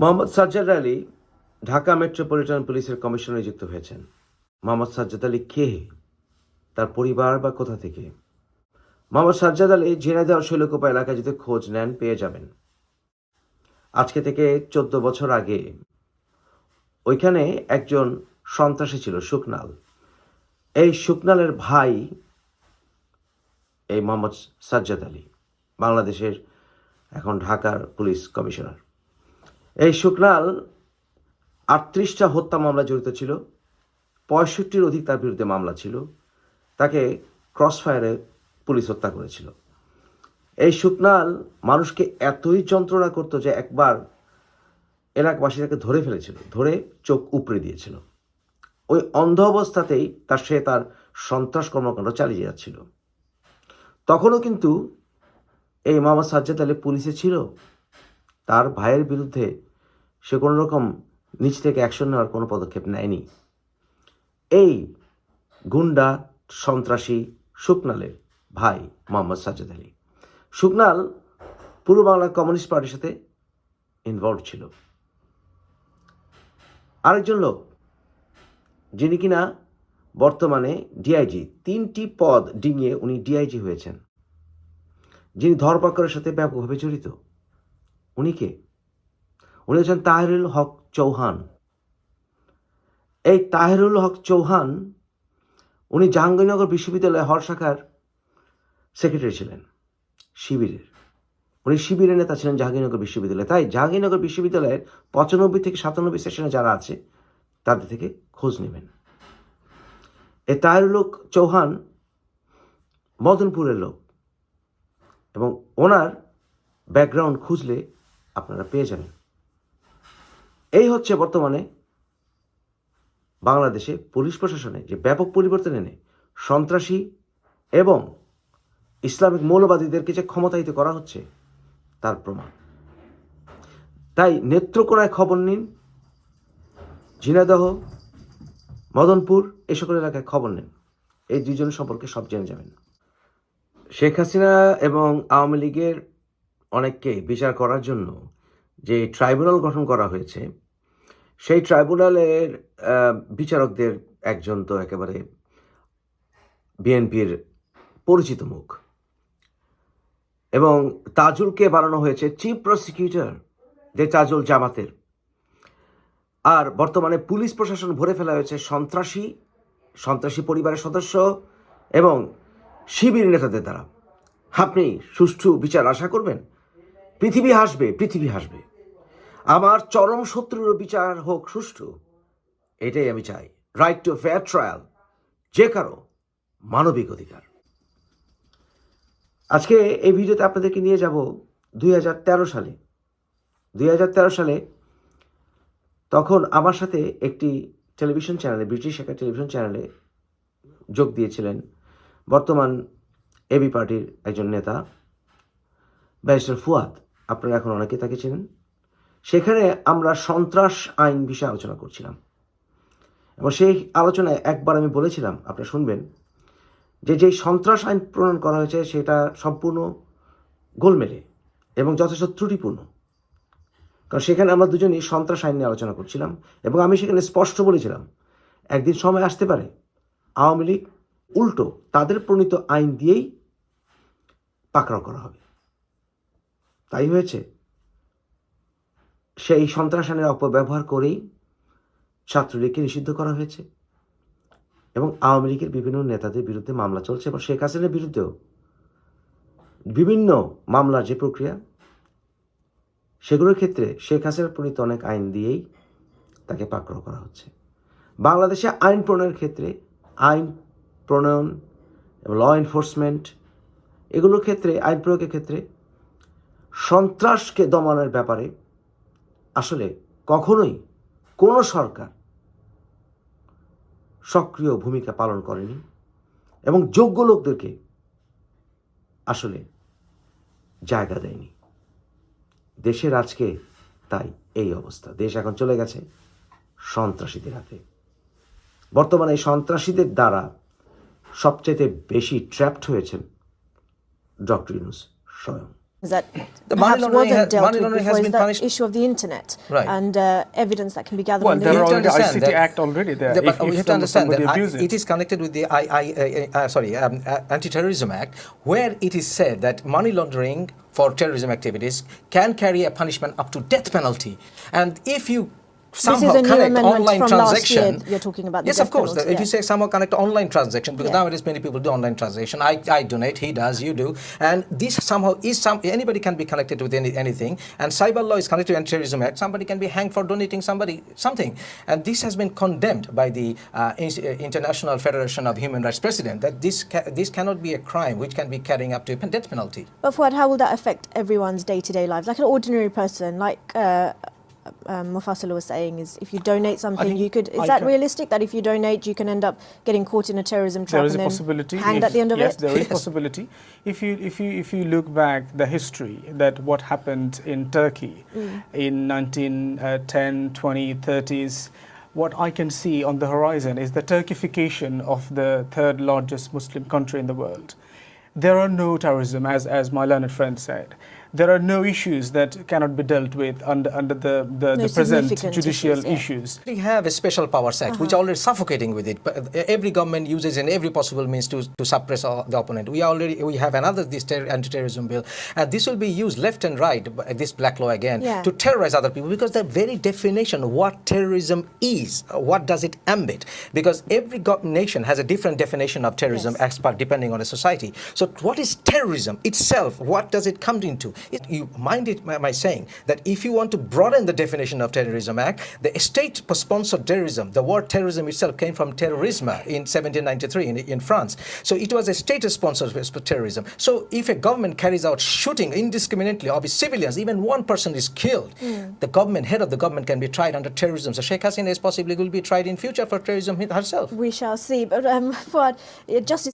Mohammad Sajjad Ali Dhaka metropolitan পুলিশের commissioner নিযুক্ত হয়েছেন। মোহাম্মদ সাজ্জাদ আলী কে? তার পরিবার বা কোথা থেকে? মোহাম্মদ সাজ্জাদ আলী ঝিনাইদহ শৈলকুপা এলাকায় যদি খোঁজ নেন, পেয়ে যাবেন। আজকে থেকে চোদ্দ বছর আগে ওইখানে একজন সন্ত্রাসী ছিল, সুকনাল। এই সুকনালের ভাই এই মোহাম্মদ সাজ্জাদ আলী, বাংলাদেশের এখন ঢাকার পুলিশ কমিশনার। এই শুকনাল আটত্রিশটা হত্যা মামলা জড়িত ছিল, পঁয়ষট্টির অধিক তার বিরুদ্ধে মামলা ছিল, তাকে ক্রসফায়ারে পুলিশ হত্যা করেছিল। এই শুকনাল মানুষকে এতই যন্ত্রণা করতো যে একবার এলাকাবাসী তাকে ধরে ফেলেছিল, ধরে চোখ উপড়ে দিয়েছিল। ওই অন্ধ অবস্থাতেই তার সে তার সন্ত্রাস কর্মকাণ্ড চালিয়ে যাচ্ছিল। তখনও কিন্তু এই মামা সাজ্জাদ আলী পুলিশে ছিল, তার ভাইয়ের বিরুদ্ধে সে কোনো রকম নিচ থেকে অ্যাকশন নেওয়ার কোনো পদক্ষেপ নেয়নি। এই গুন্ডা, সন্ত্রাসী শুকনালের ভাই মোহাম্মদ সাজ্জাদ আলী। শুকনাল পূর্ব বাংলা কমিউনিস্ট পার্টির সাথে ইনভলভ ছিল। আরেকজন লোক, যিনি কিনা বর্তমানে ডিআইজি তিনটি পদ ডিঙিয়ে উনি ডিআইজি হয়েছেন। যিনি ধরপাকড়ের সাথে ব্যাপকভাবে জড়িত, উনি কে? উনি হচ্ছেন তাহিরুল হক চৌহান। এই তাহিরুল হক চৌহান উনি জাহাঙ্গীরনগর বিশ্ববিদ্যালয়ে হল শাখার সেক্রেটারি ছিলেন, শিবিরের। উনি শিবিরের নেতা ছিলেন জাহাঙ্গীরনগর বিশ্ববিদ্যালয়ে। তাই জাহাঙ্গীরনগর বিশ্ববিদ্যালয়ের পঁচানব্বই থেকে সাতানব্বই সেশনে যারা আছে, তাদের থেকে খোঁজ নেবেন। এই তাহিরুল হক চৌহান মদনপুরের লোক এবং ওনার ব্যাকগ্রাউন্ড খুঁজলে আপনারা পেয়ে যাবেন। এই হচ্ছে বর্তমানে বাংলাদেশে পুলিশ প্রশাসনে যে ব্যাপক পরিবর্তন এনে সন্ত্রাসী এবং ইসলামিক মৌলবাদীদেরকে যে ক্ষমতায়িত করা হচ্ছে, তার প্রমাণ। তাই নেত্রকোনায় খবর নিন ঝিনাদহ মদনপুর এই সকল এলাকায় খবর নিন। এই দুজন সম্পর্কে সব জেনে যাবেন। শেখ হাসিনা এবং আওয়ামী লীগের অনেককে বিচার করার জন্য যে ট্রাইব্যুনাল গঠন করা হয়েছে, সেই ট্রাইব্যুনালের বিচারকদের একজন তো একেবারে বিএনপির পরিচিত মুখ। এবং তাজুলকে বানানো হয়েছে চিফ প্রসিকিউটর, যে তাজুল জামাতের। আর বর্তমানে পুলিশ প্রশাসন ভরে ফেলা হয়েছে সন্ত্রাসী সন্ত্রাসী পরিবারের সদস্য এবং শিবির নেতাদের দ্বারা। আপনি সুষ্ঠু বিচার আশা করবেন? পৃথিবী হাসবে পৃথিবী হাসবে। আমার চরম শত্রুর বিচার হোক সুষ্ঠু, এটাই আমি চাই। রাইট টু ফেয়ার ট্রায়াল যে কারও মানবিক অধিকার। আজকে এই ভিডিওতে আপনাদেরকে নিয়ে যাব দুই হাজার তেরো সালে। দুই হাজার তেরো সালে তখন আমার সাথে একটি টেলিভিশন চ্যানেলে, ব্রিটিশ একটা টেলিভিশন চ্যানেলে যোগ দিয়েছিলেন বর্তমান এবি পার্টির একজন নেতা, ব্যারিস্টার ফুয়াদ। আপনারা এখন অনেকে তাকে চেনেন। সেখানে আমরা সন্ত্রাস আইন বিষয়ে আলোচনা করছিলাম। এবং সেই আলোচনায় একবার আমি বলেছিলাম আপনারা শুনবেন, যে যেই সন্ত্রাস আইন প্রণয়ন করা হয়েছে সেটা সম্পূর্ণ গোলমেলে এবং যথেষ্ট ত্রুটিপূর্ণ। কারণ সেখানে আমরা দুজনই সন্ত্রাস আইন নিয়ে আলোচনা করছিলাম এবং আমি সেখানে স্পষ্ট বলেছিলাম, একদিন সময় আসতে পারে, আওয়ামী লীগ উল্টো তাদের প্রণীত আইন দিয়েই পাকড়াও করা হবে। তাই হয়েছে। সেই সন্ত্রাস আইনের অপব্যবহার করেই ছাত্রলীগকে নিষিদ্ধ করা হয়েছে। এবং আওয়ামী লীগের বিভিন্ন নেতাদের বিরুদ্ধে মামলা চলছে এবং শেখ হাসিনার বিরুদ্ধেও বিভিন্ন মামলার যে প্রক্রিয়া, সেগুলোর ক্ষেত্রে শেখ হাসিনার প্রণীত অনেক আইন দিয়েই তাকে পাকড়াও করা হচ্ছে। বাংলাদেশে আইন প্রণয়নের ক্ষেত্রে, আইন প্রণয়ন এবং ল এনফোর্সমেন্ট এগুলোর ক্ষেত্রে, আইন প্রয়োগের ক্ষেত্রে সন্ত্রাসকে দমনের ব্যাপারে আসলে কখনোই কোনো সরকার সক্রিয় ভূমিকা পালন করেনি এবং যোগ্য লোকদেরকে আসলে জায়গা দেয়নি। দেশের আজকে তাই এই অবস্থা। দেশ এখন চলে গেছে সন্ত্রাসীদের হাতে। বর্তমানে এই সন্ত্রাসীদের দ্বারা সবচেয়ে বেশি ট্র্যাপড হয়েছেন ডক্টর ইউনুস স্বয়ং। That The money perhaps laundering wasn't ha- dealt money with laundering has before is been the punished- issue of the internet Right. and uh, evidence that can be gathered Well, on the there You are have to internet. already understand ICT that- Act already there. The- but if, we have to understand that I- it is connected with the I, I, uh, uh, sorry um, uh, Anti-Terrorism Act, where it is said that money laundering for terrorism activities can carry a punishment up to death penalty, and if you somehow is a new connect amendment online from last transaction, year you're talking about the yes, of course. penalty, if you say somehow connect online transaction, because Yeah. nowadays many people do online transaction. I, I donate, he does, you do, and this somehow is some anybody can be connected with any, anything, and cyber law is connected to Anti-Terrorism Act. Somebody can be hanged for donating somebody something, and this has been condemned by the uh, uh, International Federation of Human Rights President that this ca- this cannot be a crime which can be carrying up to a death penalty. But Fuad, how will that affect everyone's day-to-day lives? Like an ordinary person, like uh, um, Mufassal was saying, is if you donate something, you could. Is I that realistic that if you donate, you can end up getting caught in a terrorism trap there is and a then possibility hanged if- at the end of yes it? there is Yes. possibility if you if you if you look back the history that what happened in turkey Mm. in 1910 20 30s what i can see on the horizon is the turkification of the third largest muslim country in the world there are no terrorism as as my learned friend said there are no issues that cannot be dealt with under under the the, No the present judicial issues, yeah. issues We have a special powers act which uh-huh. are already suffocating with it. But uh, every government uses in every possible means to, to suppress all the opponent. We are already we have another this ter- anti-terrorism bill, and this will be used left and right. This black law again Yeah. to terrorize other people because the very definition of what terrorism is, uh, what does it ambit? Because every go- nation has a different definition of terrorism Yes. as per depending on the society. So what is terrorism itself? What does it come into? It, you mind it my, my saying that if you want to broaden the definition of terrorism act, the state-sponsored terrorism, the word terrorism itself came from terrorisme in 1793 in, in France. So it was a state-sponsored terrorism. So if a government carries out shooting indiscriminately of its civilians, even one person is killed, the government, head of the government can be tried under terrorism. So Sheikh Hasina is possibly will be tried in future for terrorism herself. We shall see. But um, Fuad, uh, Justice